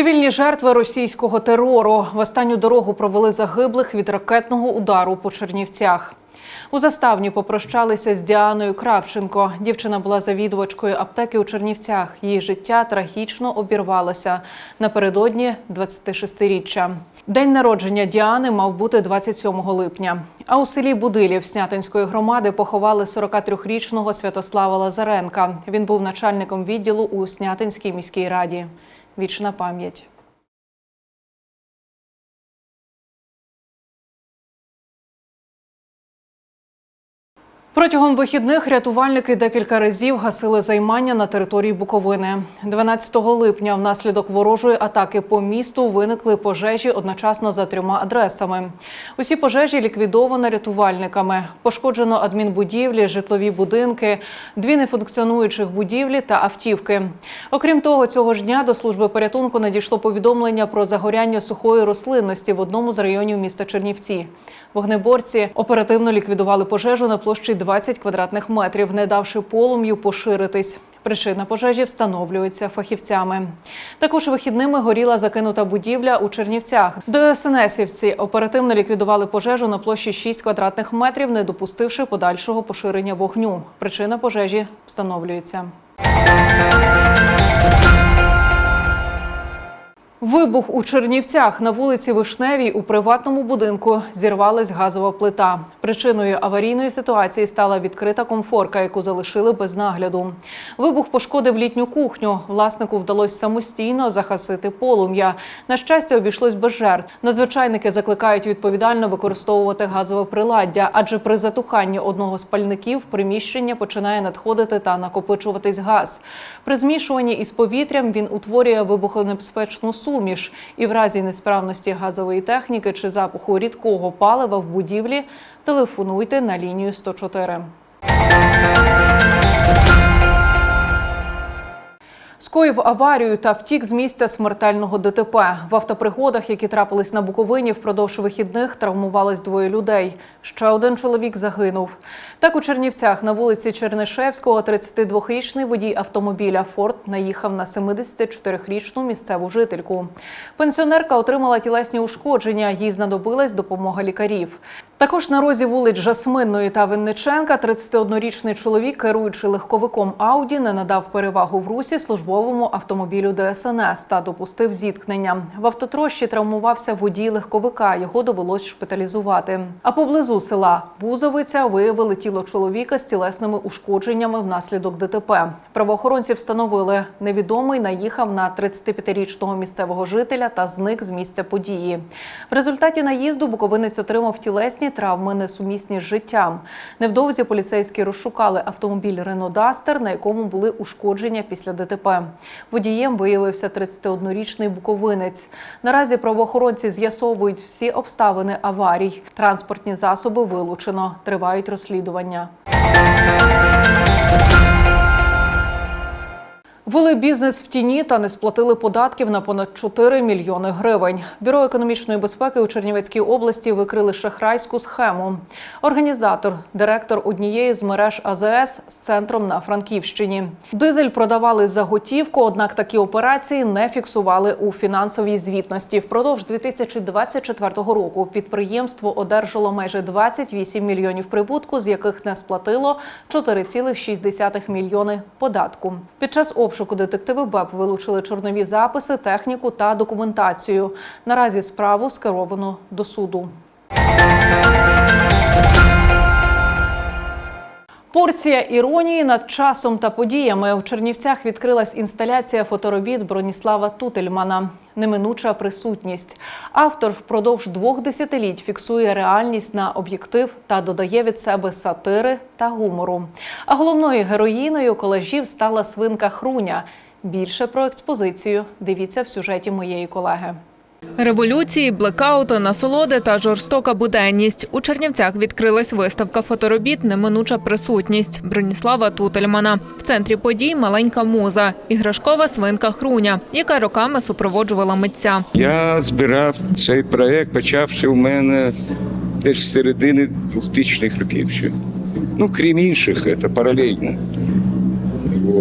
Цивільні жертви російського терору в останню дорогу провели загиблих від ракетного удару по Чернівцях. У заставні попрощалися з Діаною Кравченко. Дівчина була завідувачкою аптеки у Чернівцях. Її життя трагічно обірвалося напередодні 26-річчя. День народження Діани мав бути 27 липня. А у селі Будилів Снятинської громади поховали 43-річного Святослава Лазаренка. Він був начальником відділу у Снятинській міській раді. Вічна пам'ять. Протягом вихідних рятувальники декілька разів гасили займання на території Буковини. 12 липня внаслідок ворожої атаки по місту виникли пожежі одночасно за трьома адресами. Усі пожежі ліквідовано рятувальниками. Пошкоджено адмінбудівлі, житлові будинки, дві нефункціонуючих будівлі та автівки. Окрім того, цього ж дня до служби порятунку надійшло повідомлення про загоряння сухої рослинності в одному з районів міста Чернівці. Вогнеборці оперативно ліквідували пожежу на площі 20 квадратних метрів, не давши полум'ю поширитись. Причина пожежі встановлюється фахівцями. Також вихідними горіла закинута будівля у Чернівцях. ДСНСівці оперативно ліквідували пожежу на площі 6 квадратних метрів, не допустивши подальшого поширення вогню. Причина пожежі встановлюється. Вибух у Чернівцях на вулиці Вишневій у приватному будинку зірвалась газова плита. Причиною аварійної ситуації стала відкрита комфорка, яку залишили без нагляду. Вибух пошкодив літню кухню. Власнику вдалося самостійно захасити полум'я. На щастя, обійшлось без жертв. Надзвичайники закликають відповідально використовувати газове приладдя, адже при затуханні одного з пальників приміщення починає надходити та накопичуватись газ. При змішуванні із повітрям він утворює вибухонебезпечну суміш. І в разі несправності газової техніки чи запаху рідкого палива в будівлі телефонуйте на лінію 104. Скоїв аварію та втік з місця смертельного ДТП. В автопригодах, які трапились на Буковині, впродовж вихідних травмувались двоє людей. Ще один чоловік загинув. Так у Чернівцях на вулиці Чернишевського 32-річний водій автомобіля Форд наїхав на 74-річну місцеву жительку. Пенсіонерка отримала тілесні ушкодження. Їй знадобилась допомога лікарів. Також на розі вулиць Жасминної та Винниченка 31-річний чоловік, керуючи легковиком Ауді, не надав перевагу в русі службовому автомобілю ДСНС та допустив зіткнення. В автотрощі травмувався водій легковика. Його довелось шпиталізувати. А поблизу села Бузовиця виявили тіло чоловіка з тілесними ушкодженнями внаслідок ДТП. Правоохоронці встановили, невідомий наїхав на 35-річного місцевого жителя та зник з місця події. В результаті наїзду буковинець отримав тілесні травми, несумісні з життям. Невдовзі поліцейські розшукали автомобіль Рено Дастер, на якому були ушкодження після ДТП. Водієм виявився 31-річний буковинець. Наразі правоохоронці з'ясовують всі обставини аварій. Транспортні засоби вилучено. Тривають розслідування. Вели бізнес в тіні та не сплатили податків на понад 4 мільйони гривень. Бюро економічної безпеки у Чернівецькій області викрили шахрайську схему. Організатор, директор однієї з мереж АЗС з центром на Франківщині. Дизель продавали за готівку, однак такі операції не фіксували у фінансовій звітності. Впродовж 2024 року підприємство одержало майже 28 мільйонів прибутку, з яких не сплатило 4,6 мільйони податку. Під час обшуку детективи БЕП вилучили чорнові записи, техніку та документацію. Наразі справу скеровано до суду. Порція іронії над часом та подіями в Чернівцях відкрилась інсталяція фоторобіт Броніслава Тутельмана. Неминуча присутність. Автор впродовж двох десятиліть фіксує реальність на об'єктив та додає від себе сатири та гумору. А головною героїною колажів стала свинка Хруня. Більше про експозицію дивіться в сюжеті моєї колеги. Революції, блекаути, насолоди та жорстока буденність. У Чернівцях відкрилась виставка фоторобіт Неминуча присутність Броніслава Тутельмана. В центрі подій маленька муза, іграшкова свинка Хруня, яка роками супроводжувала митця. Я збирав цей проект, почався у мене десь з середини 2000-х років. Ну, крім інших, це паралельно.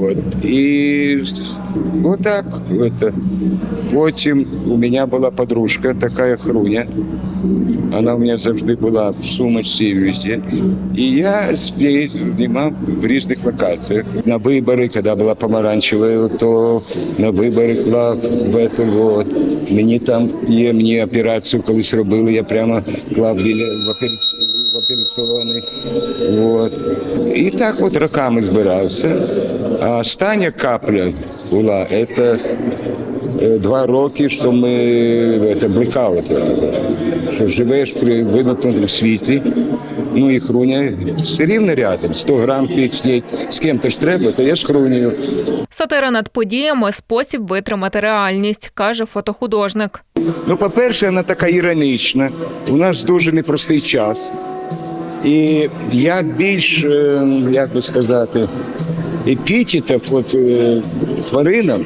Вот. І вот так. Это. Потім у мене була подружка, така хруня. Вона у мене завжди була в сумочці і везде. І я з нею знімав в різних локаціях. На вибори, коли була помаранчева, то на вибори клав в эту вот. Мені там є, мені операцію колись робили, я прямо клав в операці- Вот. І так от роками збирався. А остання капля була, це е, два роки, що ми це, блекаут. Що живеш при вимкнутому світлі, ну і хруня все рівно рядом. 100 грам піч з ким-то ж треба, то я ж хрунію. Сатира над подіями спосіб витримати реальність, каже фотохудожник. Ну, по-перше, вона така іронічна. У нас дуже непростий час. І я більш, е, як би сказати, епітетів от, е, тваринам.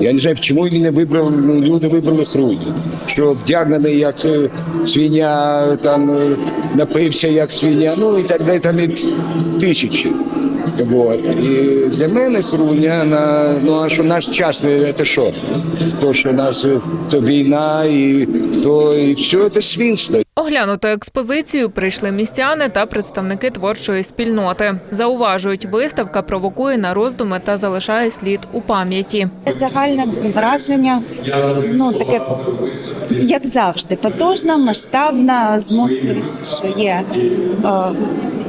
Я не знаю, чому не вибрали, ну, люди вибрали хруні. Що вдягнений як е, свиня, там е, напився як свиня, ну і так далі, там і тисячі. Вот. І для мене хруня, на, ну а що наш час, це що? То, що нас е, то війна, і то і все це свинство. Оглянути експозицію прийшли містяни та представники творчої спільноти. Зауважують, виставка провокує на роздуми та залишає слід у пам'яті. Загальне враження, ну таке, як завжди, потужна, масштабна, змусить, що є е,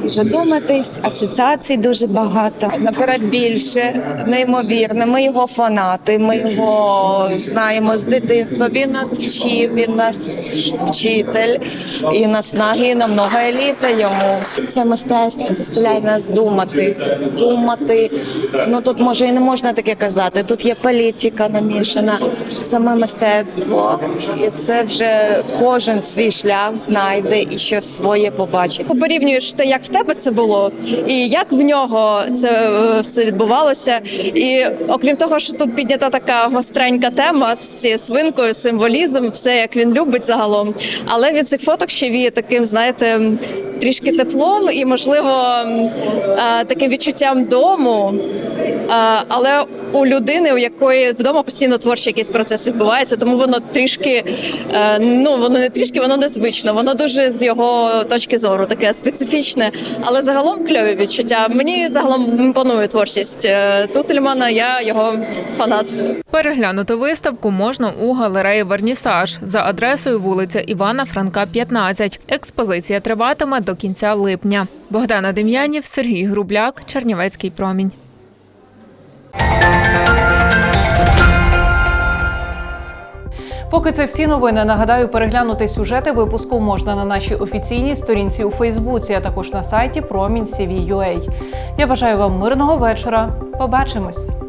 задуматись, асоціацій дуже багато. наперед більше, неймовірне. Ми його фанати, ми його знаємо з дитинства. Він нас вчив, він нас вчитель і наснаги і намного еліта йому. Це мистецтво заставляє нас думати, думати. Ну тут може і не можна таке казати. Тут є політика намішана, саме мистецтво, і це вже кожен свій шлях знайде і щось своє побачить. порівнюєш те, як в тебе це було, і як в нього це е, все відбувалося. І окрім того, що тут піднята така гостренька тема з цією свинкою, символізм, все як він любить загалом. Але від цих фоток ще віє таким, знаєте, трішки теплом і, можливо, е, таким відчуттям дому. Е, Але у людини, у якої вдома постійно творчий якийсь процес відбувається, тому воно трішки, е, ну воно не трішки, воно незвично. Воно дуже з його точки зору таке специфічне, але загалом кльові відчуття. Мені загалом імпонує творчість е, Тутельмана. Я його фанат. Переглянути виставку можна у галереї Вернісаж за адресою вулиця Івана Франка, 15. Експозиція триватиме до кінця липня. Богдана Дем'янів, Сергій Грубляк, Чернівецький промінь. Поки це всі новини. Нагадаю, переглянути сюжети випуску можна на нашій офіційній сторінці у Фейсбуці, а також на сайті Промінь Я бажаю вам мирного вечора. Побачимось.